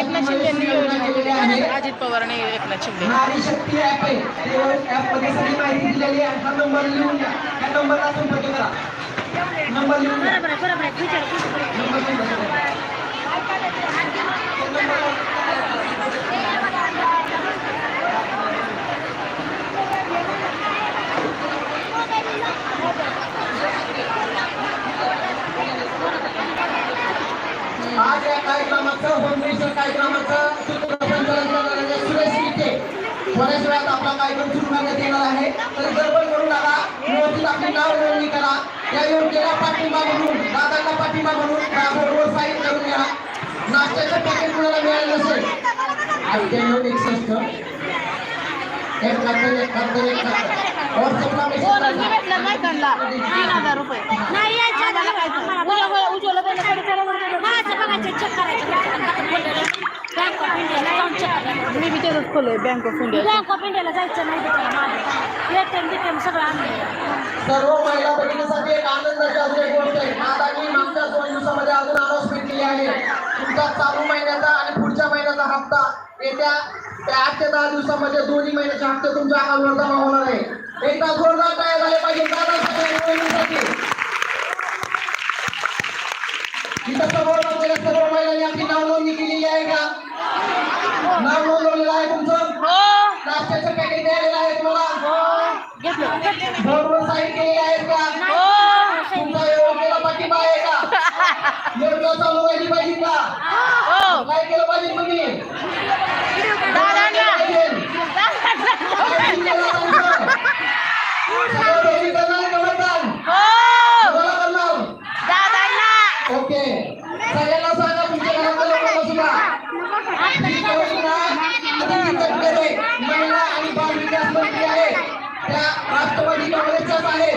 एकनाथ शिंदे योजना केलेली अजित पवारने एकनाथ शिंदे. नारी ऍप आहे. ऍपमध्ये सगळी माहिती दिलेली आहे. हा नंबर लिहून घ्या. या नंबरला संपर्क करा. नंबर लिहून घ्या. तर गडबड करू नका. व्यवस्थित आपली नाव नोंदणी करा. या योजनेला पाठिंबा म्हणून दादांना पाठिंबा म्हणून साईन करून घ्या. नाश्त्याचं पॅकेट कुणाला मिळालं नसेल? अठ्ठ्याण्णव एकसष्ट एकाहत्तर एकाहत्तर एकाहत्तर व्हॉट्सअपला मेसेज हजार रुपये. नाही. उज्ज्वला उज्ज्वला बहिणीकडे चला बरं. माझं बघायचं चेक करायचं मी बी त्याचंच खोलंय bank of India bank of इंडियाला जायचं नाही एटीएम बीटीएम सगळं आणलं सर्व महिला भगिनीसाठी एक आनंदाची अजून एक गोष्ट आहे दादांनी मागच्या दोन दिवसामध्ये अजून अनाउन्समेंट केली आहे तुमचा चालू महिन्याचा आणि पुढच्या महिन्याचा हप्ता येत्या त्या आठ ते दहा दिवसामध्ये दोन्ही महिन्याचे हप्ते तुमच्या अकाउंटवर जमा होणार आहे एकदा जोरदार काय झाले पाहिजे बहिणीसाठी इथं समोर बसलेल्या सर्व महिलांनी आपली नाव नोंदणी केलेली आहे का? नाव नोंदवलेलं आहे तुमचं? हो. नाश्त्याचं पॅकेट द्यायला आहे तुम्हाला? घेतलं. बोर्डवर साईन केलेली आहेत का? हो तुमचा योजनेला पाठिंबा आहे का? योजना चालू व्हायची पाहिजे का? हो. काय केलं पाहिजे तुम्ही दादांना पाहिजे. काय केलं तुमचं? सगळं दोन्ही करणार का मतदान? हो कोणाला करणार? दादांना ओके सगळ्यांना सांगा तुमच्या घरातल्या लोकांना सुद्धा. महिला आणि बाल विकास मंत्री आहे. त्या राष्ट्रवादी काँग्रेसच्याच आहेत.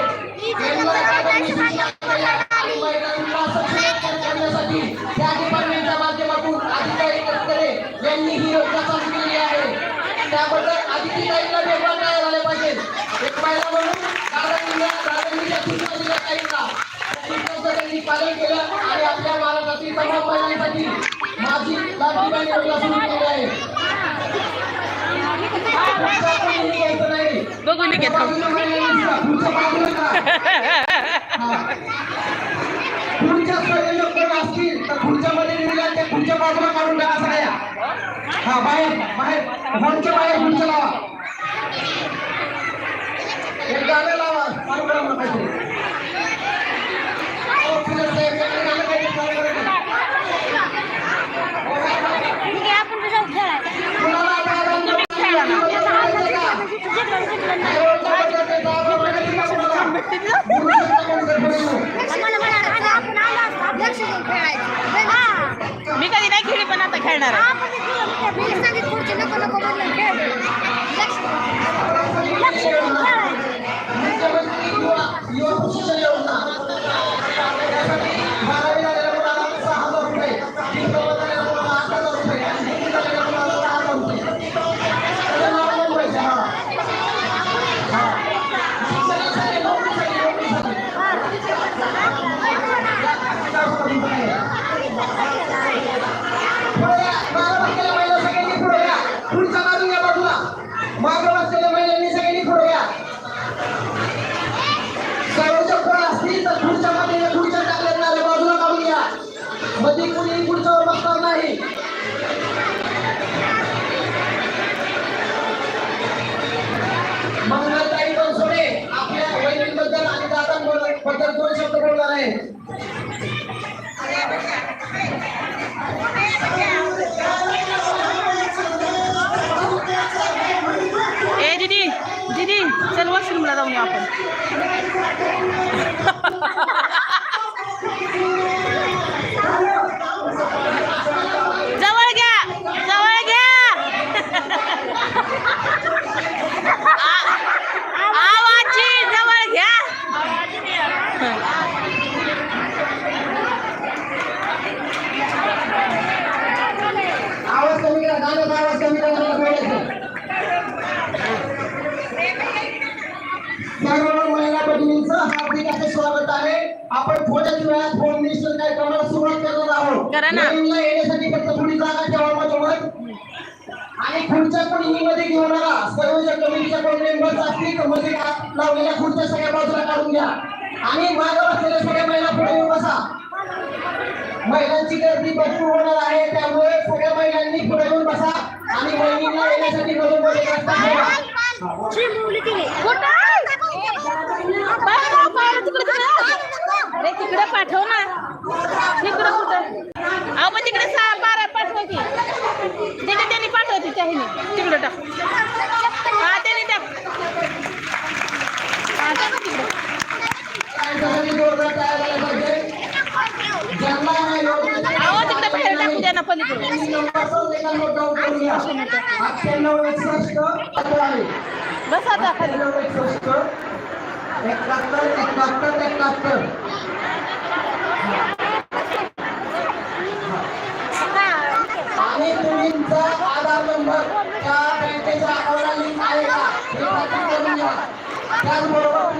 करण्यासाठी त्या डिपार्टमेंटच्या माध्यमातून अधिकारी तत्करे यांनी ही योजना चालू केली आहे. त्याबद्दल अधिकाऱ्यांना वेगळं झाले पाहिजे. एक महिला म्हणून सूचना दिल्या काहींना सूचनांचं त्यांनी पालन केलं आणि आपल्या महाराष्ट्रातील तमाम महिलांसाठी माझी लाडकी बहीण योजना सुरू केली आहे पुढचं आपण हे घ्यायचं नाही बघून घे बाजूला महिलांनी सुद्धा, पुढच्या बाजूला करा. हा. पुढच्या संयोजक कोण असतील तर पुढच्या मध्ये दिलेल्या त्या पुढच्या बाजूला काढून टाका सगळ्या. हा बाहेर बाहेर. हॉलच्या बाहेर पुढच्या लावा एक गाणं लावा चालू करा मला काहीतरी. हो, फिरत साहेब, गाणं गाणं काहीतरी चालू करा. ठीक आहे आपण जाऊ खेळायला कुणाला आता आनंद खेळा ना. वाटायचा का? जिंकलं जिंकलं नाही. हे योजना बद्दल काही जागा वगैरे का कुणाला? बोलू शकता कोण जर कोणी येऊन. मला म्हणाला, "आता आपण आलो असतो, आपल्यासोबत खेळायचं." हा. मी कधी नाही खेळली पण आता खेळणार आहे. आपण थोड्याच वेळात फोन मिनिस्टर कार्यक्रमाला सुरुवात करणार आहोत. करा ना. लाईनला येण्यासाठी फक्त थोडी जागा ठेवा मधोमध आणि खुर्च्या कोणी मध्ये घेऊन आला. सर्व ज्या कमिटीच्या कोण मेंबर्स असतील तर मध्ये का- लावलेल्या खुर्च्या सगळ्या बाजूला काढून घ्या. आणि मागे बसलेल्या सगळ्या महिला पुढे येऊन बसा. महिलांची गर्दी भरपूर होणार आहे त्यामुळे सगळ्या महिलांनी पुढे येऊन बसा. आणि महिलांना येण्यासाठी मधोमध एक रस्ता ठेवा बाहेर बाहेर तिकडे तिकडे अरे तिकडे पाठव ना. तिकडे कुठं? अहो मग तिकडे सहा बारा पाठव की. तिकडे त्यांनी पाठवते त्याने तिकडे टाक. हा त्याने टाक. हा टाक अहो तिकडे बाहेर टाकू द्या ना पलीकडे. बस आता खाली. एकाहत्तर एकाहत्तर एकाहत्तर आणि तुमचा आधार नंबर त्या बँकेच्या अकाउंटला लिंक आहे का? हे करून घ्या. त्याचबरोबर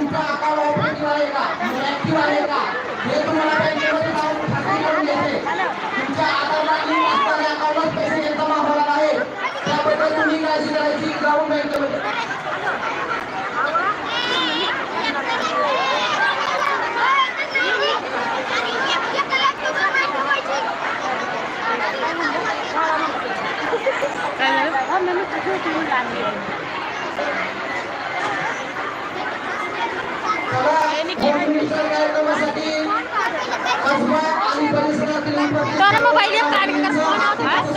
आणि आम्ही खूप खूप धन्यवाद. तर या कार्यक्रमासाठी अश्व आणि बाकी सगळ्यांनी खूप खूप धन्यवाद. तरुण मोबाईल प्राधिकरणाने आज